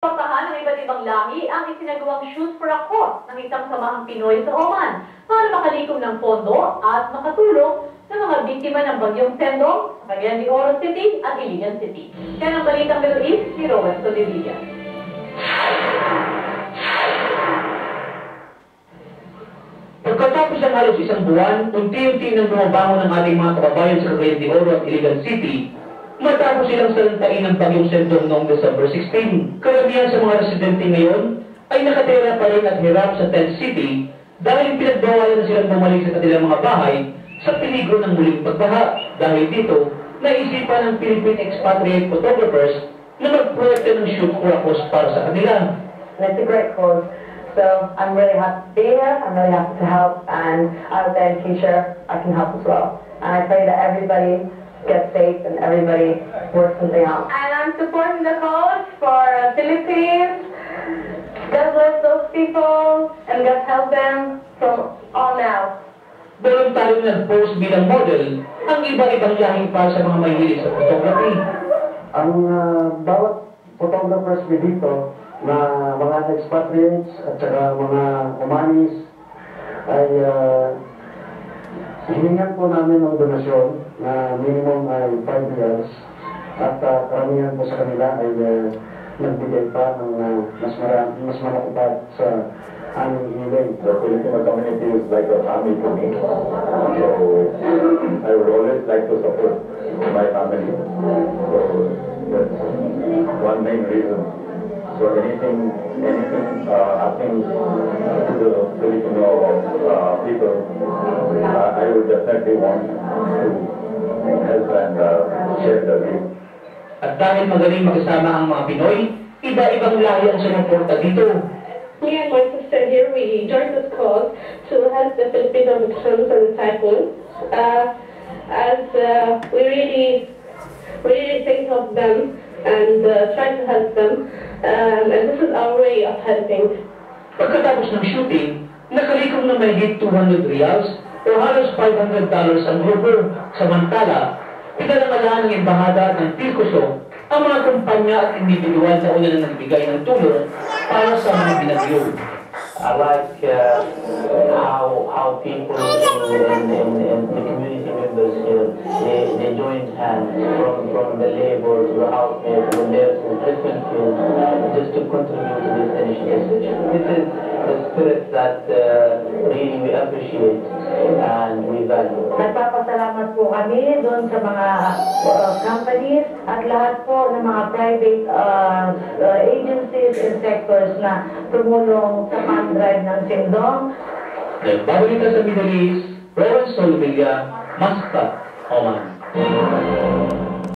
Pagpahan ng iba't ibang lahi ang isinagawang Shoot for a Cause ng isang samahang Pinoy sa Oman para makalikom ng pondo at makatulong sa mga biktima ng bagyong Sendong Cagayan de Oro City at Iligan City. Yan ang balitang Middle East si Rowan Solivilla. Pagkatapos ng halos isang buwan, unti-unti nang bumabangon ng ating mga kababayan sa Cagayan de Oro at Iligan City, matapos silang salantain ng bagyong Sendong noong December 16. Karamihan sa mga residente ngayon ay nakatira pa rin at hirap sa tent city dahil pinagbawalan na silang bumalik sa kanilang mga bahay sa peligro ng muling pagbaha. Dahil dito, naisipan ng Philippine expatriate photographers na magproyekto ng shoot cause para sa kanila. It's a great cause. So I'm really happy to be here. I'm really happy to help. And I was their teacher. I can help as well. And I pray that everybody gets safe and everybody work something out. and I'm supporting the cause for uh, Philippines. God bless those people and God help them from all now. Voluntaryo na nag-post bilang model ang iba-ibang lahing para sa mga mahilig sa photography. ang ah, bawat photographers ko dito na mga expatriates at saka mga umanis ay uh, hiningan po namin ng donasyon na minimum ay 5 years at uh, karamihan po sa kanila ay uh, nagbigay pa ng uh, mas, marami, mas malakupad sa aming hiling. The Filipino community is like a family to me. So I would always like to support my family. So that's one main reason. So anything, anything uh, happening to the Filipino uh, people, I definitely want to help and uh, share the view. At dahil magaling magkasama ang mga Pinoy, iba-ibang lahi ang sumuporta dito. Me and my sister here, we joined this cause to help the Filipino victims of the typhoon. Uh, as uh, we really, we really think of them and uh, try to help them. Um, and this is our way of helping. Pagkatapos ng shooting, nakalikom na may 200 reals o halos 500 dollars ang grupo. Samantala, pinalangalaan ng embahada ng Pilcoso ang mga kumpanya at individual na una na nagbigay ng tulong para sa mga binagyo. I like uh, how how people in, in, in the community members here they, they joined hands from from the labor to the housemates to the nurses, different fields, just to contribute to this initiative. This is spirit that uh, really we appreciate and we value. Nagpapasalamat po kami doon sa mga uh, companies at lahat po ng mga private uh, uh, agencies and sectors na tumulong sa fund drive ng Sindong. Nagbabalita sa Middle East, Rowan Solvilla, Muscat, Oman.